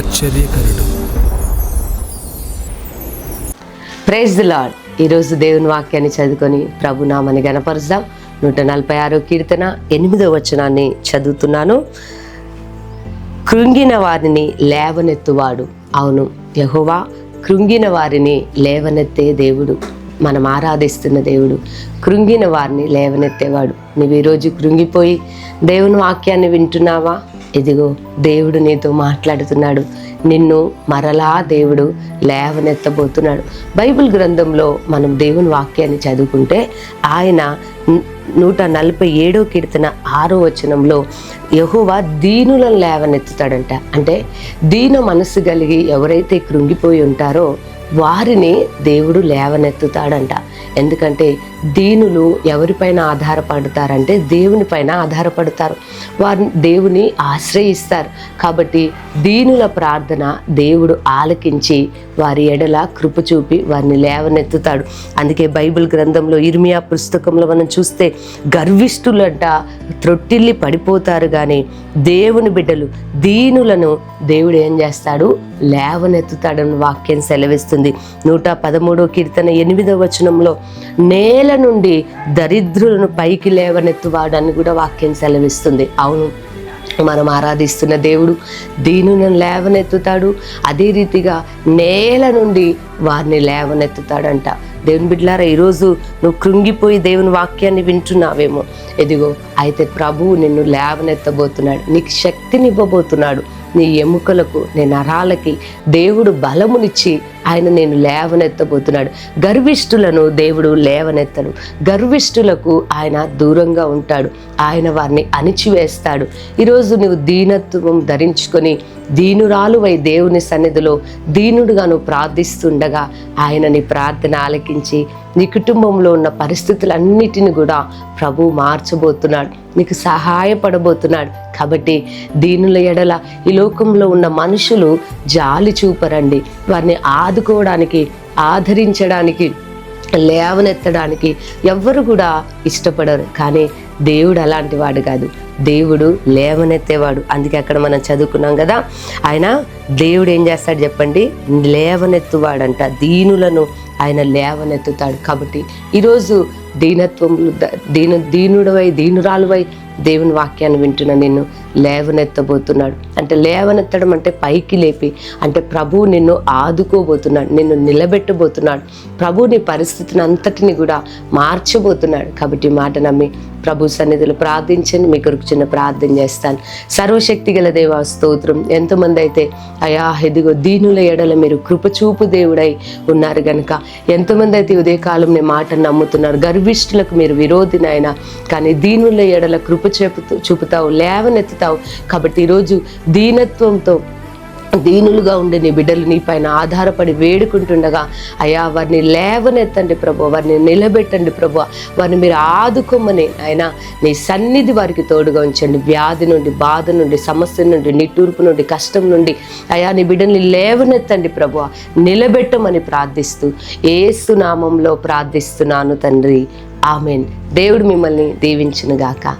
ఆశ్చర్యకరుడు. Praise the lord ఈరోజు దేవుని వాక్యాన్ని చదువుకొని ప్రభునామని గనపరుద్దాం నూట నలభై ఆరో కీర్తన ఎనిమిదో వచనాన్ని చదువుతున్నాను. కృంగిన వారిని లేవనెత్తువాడు. అవును యహోవా కృంగిన వారిని లేవనెత్తే దేవుడు మనం ఆరాధిస్తున్న దేవుడు. కృంగిన వారిని లేవనెత్తేవాడు. నువ్వు ఈరోజు కృంగిపోయి దేవుని వాక్యాన్ని వింటున్నావా? ఇదిగో దేవుడు నీతో మాట్లాడుతున్నాడు. నిన్ను మరలా దేవుడు లేవనెత్తబోతున్నాడు. బైబిల్ గ్రంథంలో మనం దేవుని వాక్యాన్ని చదువుకుంటే ఆయన నూట నలభై ఏడో కీర్తన ఆరో వచనంలో యహోవా దీనులను లేవనెత్తుతాడంట. అంటే దీన మనసు కలిగి ఎవరైతే కృంగిపోయి ఉంటారో వారిని దేవుడు లేవనెత్తుతాడంట. ఎందుకంటే దీనులు ఎవరిపైన ఆధారపడతారంటే దేవుని పైన ఆధారపడతారు. వారు దేవుని ఆశ్రయిస్తారు. కాబట్టి దీనుల ప్రార్థన దేవుడు ఆలకించి వారి ఎడల కృప చూపి వారిని లేవనెత్తుతాడు. అందుకే బైబిల్ గ్రంథంలో ఇర్మియా పుస్తకంలో మనం చూస్తే గర్విష్ఠులంట త్రొట్టిల్లి పడిపోతారు కానీ దేవుని బిడ్డలు దీనులను దేవుడు ఏం చేస్తాడు? లేవనెత్తుతాడని వాక్యం సెలవిస్తుంది. నూట పదమూడో కీర్తన ఎనిమిదవ వచనంలో నేల నుండి దరిద్రులను పైకి లేవనెత్తువాడని కూడా వాక్యం సెలవిస్తుంది. అవును మనం ఆరాధిస్తున్న దేవుడు దీనులను లేవనెత్తుతాడు. అదే రీతిగా నేల నుండి వారిని లేవనెత్తుతాడంట. దేవుని బిడ్డలారా ఈరోజు నువ్వు కృంగిపోయి దేవుని వాక్యాన్ని వింటున్నావేమో. ఎదిగో అయితే ప్రభువు నిన్ను లేవనెత్తబోతున్నాడు. నీకు శక్తినివ్వబోతున్నాడు. నీ ఎముకలకు నీ నరాలకి దేవుడు బలమునిచ్చి ఆయన నేను లేవనెత్తబోతున్నాడు. గర్విష్ఠులను దేవుడు లేవనెత్తడు. గర్విష్ఠులకు ఆయన దూరంగా ఉంటాడు. ఆయన వారిని అణిచివేస్తాడు. ఈరోజు నువ్వు దీనత్వం ధరించుకొని దీనురాలువై దేవుని సన్నిధిలో దీనుడుగా నువ్వు ప్రార్థిస్తుండగా ఆయన నీ ప్రార్థన ఆలకించి నీ కుటుంబంలో ఉన్న పరిస్థితులన్నిటిని కూడా ప్రభు మార్చబోతున్నాడు. నీకు సహాయపడబోతున్నాడు. కాబట్టి దీనుల ఎడల ఈ లోకంలో ఉన్న మనుషులు జాలి చూపరండి. వారిని ఆదుకోవడానికి ఆదరించడానికి లేవనెత్తడానికి ఎవ్వరు కూడా ఇష్టపడరు. కానీ దేవుడు అలాంటి వాడు కాదు. దేవుడు లేవనెత్తేవాడు. అందుకే అక్కడ మనం చదువుకున్నాం కదా. ఆయన దేవుడు ఏం చేస్తాడు చెప్పండి? లేవనెత్తువాడంట. దీనులను ఆయన లేవనెత్తుతాడు. కాబట్టి ఈరోజు దీనత్వం దీన దీనుడవై దీనురాలువై దేవుని వాక్యాన్ని వింటున్న నిన్ను లేవనెత్తబోతున్నాడు. అంటే లేవనెత్తడం అంటే పైకి లేపి అంటే ప్రభువు నిన్ను ఆదుకోబోతున్నాడు నిన్ను నిలబెట్టబోతున్నాడు. ప్రభు నీ పరిస్థితిని అంతటిని కూడా మార్చబోతున్నాడు. కాబట్టి మాట నమ్మి ప్రభు సన్నిధిలో ప్రార్థించండి మీ కొరకు చిన్న ప్రార్థన చేస్తాను. సర్వశక్తి గల దేవ స్తోత్రం. ఎంతమంది అయితే అయా ఎదిగో దీనుల ఎడల మీరు కృపచూపు దేవుడై ఉన్నారు గనుక. ఎంతమంది అయితే ఉదయకాలం నీ మాట నమ్ముతున్నారు గర్విష్ఠులకు మీరు విరోధినైనా కానీ దీనుల ఎడల కృప చూపుతావు లేవనెత్తుతావు. కాబట్టి ఈరోజు దీనత్వంతో దీనులుగా ఉండే నీ బిడ్డలు నీ పైన ఆధారపడి వేడుకుంటుండగా అయ్యా వారిని లేవనెత్తండి ప్రభు వారిని నిలబెట్టండి ప్రభు. వారిని మీరు ఆదుకోమని ఆయన నీ సన్నిధి వారికి తోడుగా ఉంచండి. వ్యాధి నుండి బాధ నుండి సమస్య నుండి నిట్టూర్పు నుండి కష్టం నుండి అయా నీ బిడ్డల్ని లేవనెత్తండి ప్రభు. నిలబెట్టమని ప్రార్థిస్తూ ఏసునామంలో ప్రార్థిస్తున్నాను తండ్రి. ఆమెన్. దేవుడు మిమ్మల్ని దీవించునుగాక.